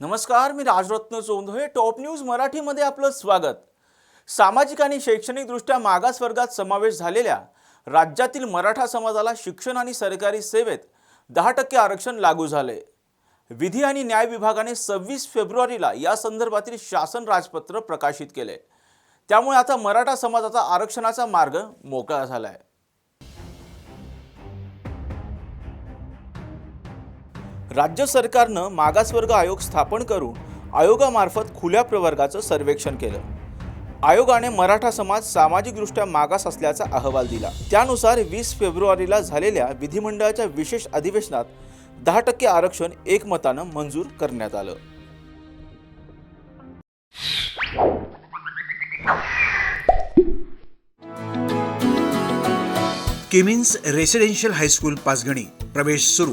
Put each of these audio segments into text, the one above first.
नमस्कार मी Rajratna Chondhale top news मराठीमध्ये आपलं स्वागत. सामाजिक आणि शैक्षणिकदृष्ट्या मागास वर्गात समावेश झालेल्या राज्यातील मराठा समाजाला शिक्षण आणि सरकारी सेवेत दहा टक्के आरक्षण लागू झाले. विधी आणि न्याय विभागाने सव्वीस फेब्रुवारीला या संदर्भातील शासन राजपत्र प्रकाशित केले. त्यामुळे आता मराठा समाजाचा आरक्षणाचा मार्ग मोकळा झाला आहे राज्य सरकारनं मागासवर्ग आयोग स्थापन करून आयोगामार्फत खुल्या प्रवर्गाचं सर्वेक्षण केलं. आयोगाने मराठा समाज सामाजिकदृष्ट्या मागास असल्याचा अहवाल दिला. त्यानुसार वीस फेब्रुवारीला झालेल्या विधिमंडळाच्या विशेष अधिवेशनात दहा टक्के आरक्षण एकमतानं मंजूर करण्यात आलं. केमिन्स रेसिडेन्शियल हायस्कूल पाचगणी प्रवेश सुरू.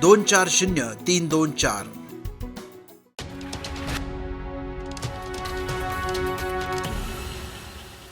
दोन चार शून्य तीन दोन चार.